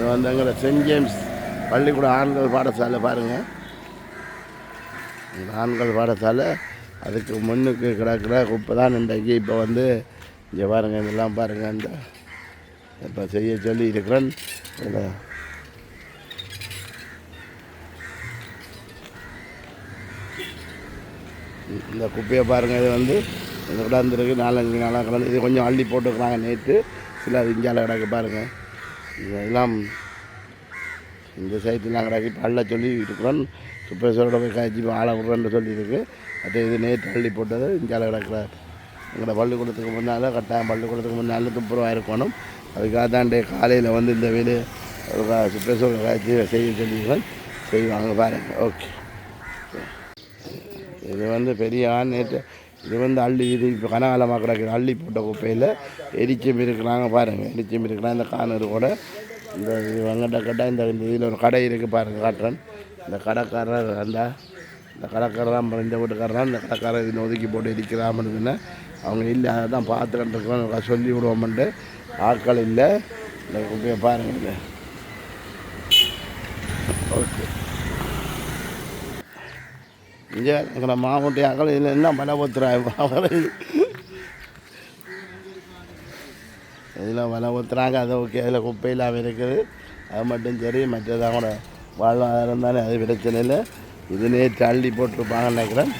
இது வந்து எங்களை சென்ட் ஜேம்ஸ் பள்ளிக்கூட ஆண்கள் பாடசாலை பாருங்கள் இந்த ஆண்கள் பாடசாலை. அதுக்கு முன்னுக்கு கிடக்கிற குப்பை தான் இன்றைக்கு இப்போ வந்து இங்கே பாருங்கள் இதெல்லாம் பாருங்கள் இந்த இப்போ செய்ய சொல்லி இருக்கிறேன். இதில் இந்த குப்பையை பாருங்கள் இது வந்து இந்த கிடந்துருக்கு. நாலஞ்சு நாளாக கிடந்து இது கொஞ்சம் அள்ளி போட்டுக்கிறாங்க நேற்று. சில அது இங்கே கிடக்கு பாருங்கள் இதெல்லாம் இந்த சைட்லாம் நாங்கள் இப்போ அள்ள சொல்லி இருக்கிறோம். சுப்பேஸ்வரோட போய் காய்ச்சி ஆளை விட்றேன்னு சொல்லியிருக்கு. அது இது நேற்று அள்ளி போட்டது இந்தியாவில் கிடக்குற எங்களோட பள்ளிக்கூடத்துக்கு முன்னால் கட்டாயம் பள்ளிக்கூடத்துக்கு முன்னால் துப்புரவாக இருக்கணும் அதுக்காக தான் டே காலையில் வந்து இந்த வேலையை சுப்பேஸ்வரோட காய்ச்சி செய்ய சொல்லியிருக்கோம். செய்வாங்க பாருங்கள் ஓகே. இது வந்து பெரிய ஆண் நேற்று இது வந்து அள்ளி இது இப்போ கனகாலமாக கிடக்குது. அள்ளி போட்ட குப்பையில் எரிச்சம் இருக்கிறாங்க பாருங்கள் எரிச்சம் இருக்கிறாங்க. இந்த காணறு கூட இந்த இது வங்கட்ட கட்ட இந்த இந்த இதில் ஒரு கடை இருக்குது பாருங்கள் காட்டுறேன். இந்த கடைக்காரர் அந்த இந்த கடைக்காரர் தான் இந்த வீட்டுக்காரர் இந்த கடைக்காரர் இதில் ஒதுக்கி போட்டு எரிக்கிறாமன்னு அவங்க இல்லை அதை தான் பார்த்துக்கிட்டு இருக்கிறோம். சொல்லி விடுவோம்ட்டு ஆட்கள் இல்லை. இந்த குப்பையை பாருங்கள் ஓகே. இங்கே எங்களை மாவட்டியாக்கள் இதில் என்ன பலபுத்துறாங்க இதில் பலபுத்துறாங்க அது ஓகே அதில் குப்பை இல்லாமல் இருக்குது. அது மட்டும் சரி மற்றதான் கூட வாழ்வாதாரம் தானே அது பிரச்சனை இல்லை. இது தள்ளி போட்டிருப்பாங்கன்னு நினைக்கிறேன்.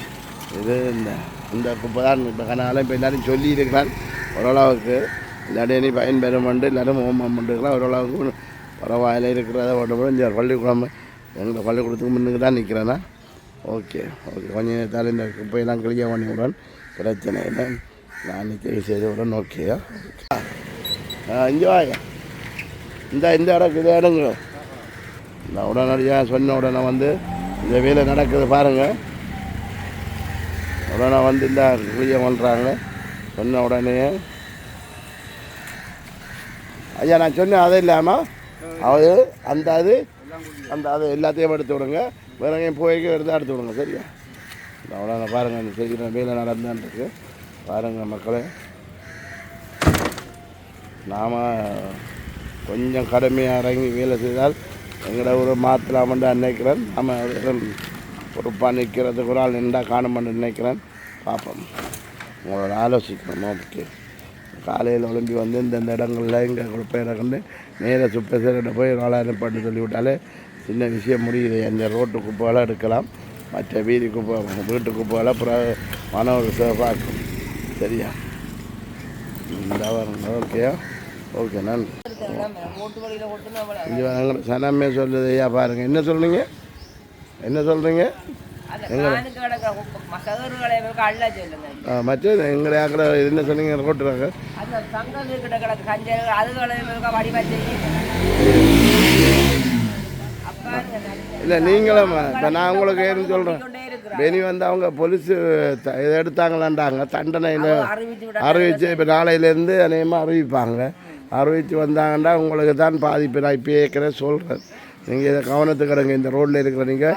இது இந்த இந்த குப்பை தான் இப்போ கனாலும் இப்போ எல்லாரும் சொல்லியிருக்கிறான் ஓரளவுக்கு இல்லாட்டி இனி பயன்பெறும் உண்டு எல்லாரும் ஓமம் பண்ணிருக்கலாம் ஓரளவுக்கு பரவாயில்ல இருக்கிறத ஒன்று இந்த பள்ளிக்கூடம் எங்கள் பள்ளிக்கூடத்துக்கு முன்னுக்கு தான் நிற்கிறேன்னா ஓகே ஓகே. கொஞ்ச நேரத்தால் இந்த குப்பையெல்லாம் கிளிய பண்ணி விடன் பிரச்சனை இல்லை. நான் நிற்க செய்து விடன் ஓகேயா இங்கே வாங்க. இந்த இந்த இடம் இது இடங்க நான் உடனடியாக சொன்ன உடனே வந்து இந்த வேலை நடக்குது பாருங்கள் உடனே வந்து இந்த கிளிய பண்ணுறாங்க சொன்ன உடனே. ஐயா நான் சொன்னேன் அது இல்லாமல் அது அந்த அது அந்த அது எல்லாத்தையும் எடுத்து விடுங்க. வேற எங்கேயும் போய்க்கு எடுத்து அடுத்து விடுங்க சரியா? அவ்வளோ பாருங்கள் இந்த செய்கிற வேலை நடந்தான் பாருங்கள் மக்களே. நாம் கொஞ்சம் கடுமையாக இறங்கி வேலை செய்தால் எங்களோட ஒரு மாற்றலாமென்று நினைக்கிறேன். நாம் பொறுப்பாக நிற்கிறதுக்கு ஒரு ஆள் நின்றா காணுமென்று நினைக்கிறேன். பார்ப்போம் உங்களோட ஆலோசிக்கணும் ஓகே காலையில் ஒளிம்பி வந்து இந்தந்த இடங்களில் இங்கே குப்பை இடங்கள்னு நேராக சுப்பேசர்கிட்ட போய் நாலாயிரம் பண்ணி சொல்லிவிட்டாலே சின்ன விஷயம் முடியுது. அந்த ரோட்டு குப்பைகளை எடுக்கலாம். மற்ற வீதி குப்பை வீட்டு குப்பைகளை அப்புறம் மனவர் சேஃபாக்கும் சரியா? இந்த ஓகேயா ஓகே. நன்றி. வாங்க. சனமே சொல்லுது. ஐயா பாருங்கள் என்ன சொல்கிறீங்க என்ன சொல்கிறீங்க மற்றது எங்களை ஆக்கிற என்ன சொன்னீங்க? ரோட்டுறாங்க இல்லை நீங்களும் இப்போ நான் உங்களுக்கு ஏன்னு சொல்கிறேன் பெனி வந்து அவங்க போலீஸு த- இதை எடுத்தாங்களான்டாங்க தண்டனையில் அறிவிச்சு இப்போ நாளையிலேருந்து அநேகமாக அறிவிப்பாங்க. அறிவித்து வந்தாங்கன்னா உங்களுக்கு தான் பாதிப்பு. நான் இப்போ ஏற்கனவே சொல்கிறேன் நீங்கள் இதை கவனத்துக்கு எடுங்க இந்த ரோட்டில் இருக்கிற நீங்கள்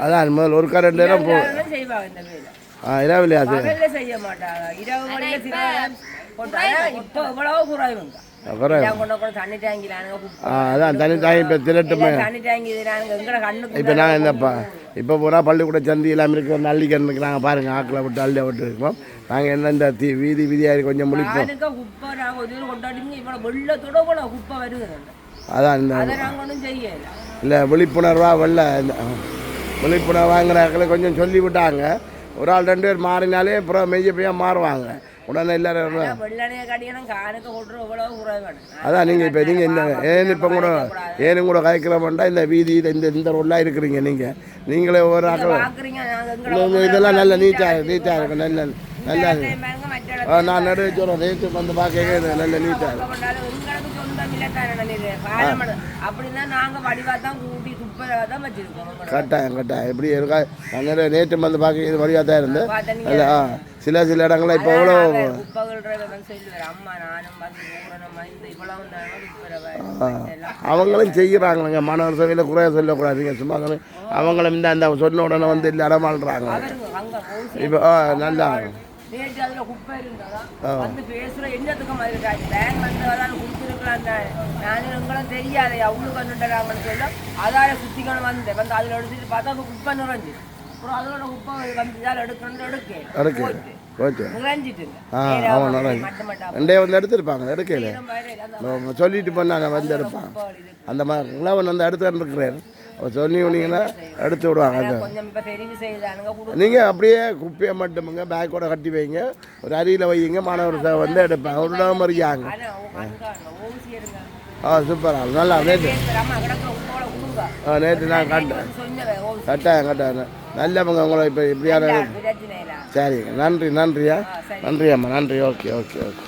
அதான் முதல்ல ஒரு ரெண்டு நேரம் போ செய்வாங்க இந்த வேலை. ஆ இரவில்லையா அது? பகல்ல செய்ய மாட்டாங்க. இரவு இப்போ இவ்வளவு குறைவுங்க. அப்புறம் தண்ணி அதான் தனி தாய் இப்போ திருட்டுமே தண்ணி இப்போ நான் என்னப்பா இப்போ பூரா பள்ளிக்கூட சந்தி எல்லாம் இருக்கிற அள்ளிக்கண் இருக்கிறாங்க பாருங்க ஆக்கில் விட்டு அள்ளி விட்டு இருக்கோம். நாங்கள் என்ன இந்த தீ வீதி வீதியாக கொஞ்சம் முடிப்போம். அதான் இந்த இல்லை விழிப்புணர்வாக வெள்ள இந்த விழிப்புணர்வாங்கிறாக்களை கொஞ்சம் சொல்லி விட்டாங்க. ஒரு ஆள் ரெண்டு பேர் மாறினாலே அப்புறம் மெய்ய பையன் மாறுவாங்க. உடனே எல்லாரும் அதான் நீங்கள் இப்போ நீங்கள் இந்த ஏன் இப்போ கூட ஏனும் கூட கதைக்கிறோம்டா இந்த வீதியில் இந்த இந்த ரோடெலாம் இருக்கிறீங்க நீங்கள் நீங்களே ஒவ்வொரு ஆக்கள் இதெல்லாம் நல்ல நீட்டாக நீட்டாக இருக்கும் நல்ல நல்லா நான் நடுவே சொல்கிறேன் ரேட்டு வந்து பார்க்க நல்ல நீட்டாக இல்லை. கட்டாயம் கட்டாயம். எப்படி இருக்கா? நாங்கள் நேற்று வந்து பார்க்க இது வழியாக தான் இருந்து. அல்ல ஆ சில சில இடங்களில் இப்போ எவ்வளோ அவங்களும் செய்கிறாங்க மாணவர் சபையில் குறைய சொல்லக்கூடாதுங்க. சும்மா அவங்க- அவங்களும் இந்த அந்த சொன்ன உடனே வந்து இல்லை அங்க house இப்போ நல்லா நேற்று அதுல குப்பை இருந்ததா. வந்து பேசுற என்னத்துக்கு மாதிரி பேங்க் வந்து அதான் கொடுத்துருக்கலாம் நானும் எங்களும் தெரியாது. அவ்வளோ கொண்டுட்டாங்கன்னு சொல்ல அதால சுத்திக்கணும் வந்தேன். வந்து அதில் எடுத்துட்டு பார்த்தா அது குப்பை நிறைஞ்சு அப்புறம் அதோட குப்பை வந்து இதால் எடுக்கணும் எடுக்க எடுக்கு போச்சு. போச்சு. நிறைஞ்சிட்டு ஆ ஆமாம் நல்லா மட்டும் மட்டும் ரெண்டே வந்து எடுத்துருப்பாங்க எடுக்கல. சொல்லிட்டு போனாங்க வந்து இது. அந்த மாதிரி வந்து எடுத்து இருக்கிறார். அவர் சொல்லி விட்டீங்கன்னா எடுத்து விடுவாங்க நீங்கள் அப்படியே குப்பையை மட்டுமுங்க பேக்கோட கட்டி வைங்க. ஒரு அரியில் வையுங்க மாணவர் வந்து எடுப்பாங்க. ஒரு ஓசி எடுங்க ஆ சூப்பராக நல்லா நேற்று ஆ நேற்று நான் கட்டேன் கட்டாயம் கட்டாயம். நல்லவங்க உங்களை இப்போ இப்படியான சரிங்க நன்றி நன்றியா? நன்றி அம்மா நன்றி. Okay okay okay.